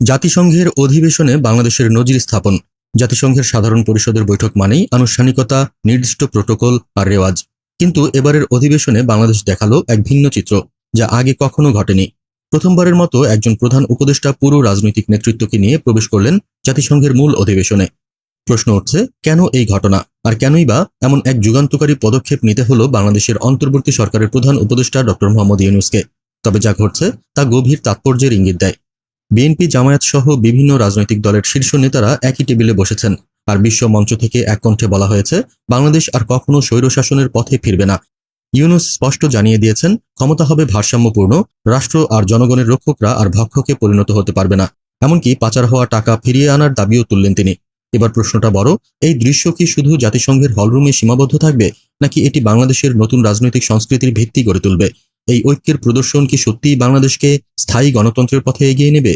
জাতিসংঘের অধিবেশনে বাংলাদেশের নজির স্থাপন। জাতিসংঘের সাধারণ পরিষদের বৈঠক মানেই আনুষ্ঠানিকতা, নির্দিষ্ট প্রোটোকল আর রেওয়াজ। কিন্তু এবারের অধিবেশনে বাংলাদেশ দেখাল এক ভিন্ন চিত্র, যা আগে কখনো ঘটেনি। প্রথমবারের মতো একজন প্রধান উপদেষ্টা পুরো রাজনৈতিক নেতৃত্বকে নিয়ে প্রবেশ করলেন জাতিসংঘের মূল অধিবেশনে। প্রশ্ন উঠছে, কেন এই ঘটনা? আর কেনই বা এমন এক যুগান্তকারী পদক্ষেপ নিতে হলো বাংলাদেশের অন্তর্বর্তী সরকারের প্রধান উপদেষ্টা ডক্টর মোহাম্মদ ইউনুসকে? তবে যা ঘটছে, তা গভীর তাৎপর্যের ইঙ্গিত দেয়। বিএনপি জামায়াত সহ বিভিন্ন রাজনৈতিক দলের শীর্ষ নেতারা একই টেবিলে বসেছেন। আর বিশ্ব মঞ্চ থেকে এক কণ্ঠে বলা হয়েছে, বাংলাদেশ আর কখনো স্বৈরশাসনের পথে ফিরবে না। ইউনুস স্পষ্ট জানিয়ে দিয়েছেন, ক্ষমতা হবে ভারসাম্যপূর্ণ, রাষ্ট্র আর জনগণের রক্ষকরা আর ভক্ষকে পরিণত হতে পারবে না। এমনকি পাচার হওয়া টাকা ফিরিয়ে আনার দাবিও তুললেন তিনি। এবার প্রশ্নটা বড়, এই দৃশ্য কি শুধু জাতিসংঘের হলরুমে সীমাবদ্ধ থাকবে, নাকি এটি বাংলাদেশের নতুন রাজনৈতিক সংস্কৃতির ভিত্তি গড়ে তুলবে? এই ঐক্যের প্রদর্শন কি সত্যিই বাংলাদেশকে স্থায়ী গণতন্ত্রের পথে এগিয়ে নেবে?